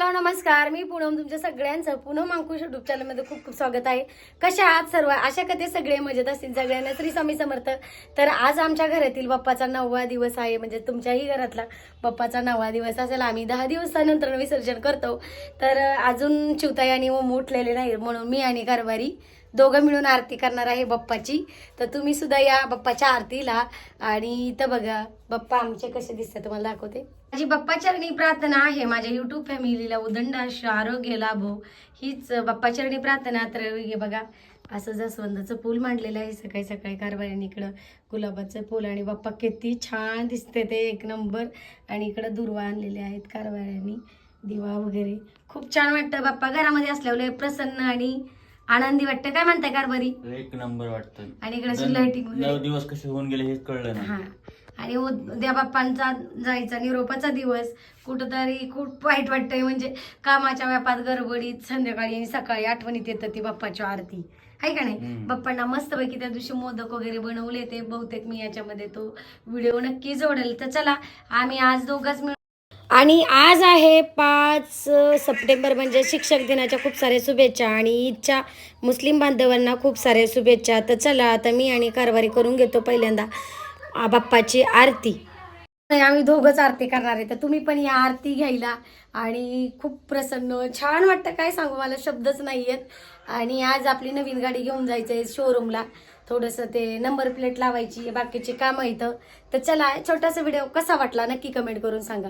Hello नमस्कार. मी पूनम तुमच्या सगळ्यांचं पूनम अंकुश युट्यूब चॅनलमध्ये खूप खूप स्वागत आहे. कशा आहात सर्व? अशा कधी सगळे मजेत असतील. सगळ्यांना श्री स्वामी समर्थ. तर आज आमच्या घरातील बाप्पाचा नववा दिवस आहे. म्हणजे तुमच्याही घरातला बाप्पाचा नववा दिवस असेल. आम्ही दहा दिवसानंतर विसर्जन करतो. तर अजून चिवताई आणि ओम उठलेले नाही म्हणून मी आणि कारभारी दोघं मिळून आरती करणार आहे बाप्पाची. तर तुम्ही सुद्धा या बाप्पाच्या आरतीला. आणि इथं बघा बाप्पा आमचे कसे दिसतात तुम्हाला दाखवते. माझी बाप्पाचरणी प्रार्थना आहे. माझ्या युट्यूब फॅमिलीला उदंड अश आरोग्य लाभो. हीच बाप्पाचरणी प्रार्थना. तर हे बघा असं जास्वंदाचं फूल मांडलेलं आहे सकाळी सकाळी कारभाऱ्याने इकडं गुलाबाचं फूल. आणि बाप्पा किती छान दिसते ते एक नंबर. आणि इकडं दुर्वा आणलेले आहेत कारभाऱ्यांनी. दिवा वगैरे. खूप छान वाटतं बाप्पा. घरामध्ये असल्यावर प्रसन्न आणि आनंदी वाटतं. काय म्हणताय कारभारी? एक नंबर वाटतं. आणि इकडे अशी लाइटिंग नऊ वगैरे. दिवस कसे होऊन गेले हे कळलं हा. नाही आणि उद्या बाप्पांचा जायचा निरोपाचा दिवस. कुठंतरी खूप वाईट वाटतंय. म्हणजे कामाच्या व्यापात गडबडीत संध्याकाळी आणि सकाळी आठवणीत येतं ती बाप्पाची आरती. आहे का नाही? हम्म. बाप्पांना मस्तपैकी त्या दिवशी मोदक वगैरे बनवले ते. बहुतेक मी याच्यामध्ये तो व्हिडिओ नक्की जोडेल. तर चला आम्ही आज दोघंच मिळून आणि आज आहे पाच सप्टेंबर म्हणजे शिक्षक दिनाच्या खूप साऱ्या शुभेच्छा आणि ईदच्या मुस्लिम बांधवांना खूप साऱ्या शुभेच्छा. तर चला आता मी आणि कारवारी करून घेतो पहिल्यांदा बाप्पाची आरती. नाही, आम्ही दोघंच आरती करणार आहे तर तुम्ही पण या आरती घ्यायला. आणि खूप प्रसन्न छान वाटतं काय सांगू मला शब्दच नाही आहेत आणि आज आपली नवीन गाडी घेऊन जायचं आहे शोरूमला थोडंसं ते नंबर प्लेट लावायची बाकीची कामं इथं. तर चला छोटासा व्हिडिओ कसा वाटला नक्की कमेंट करून सांगा.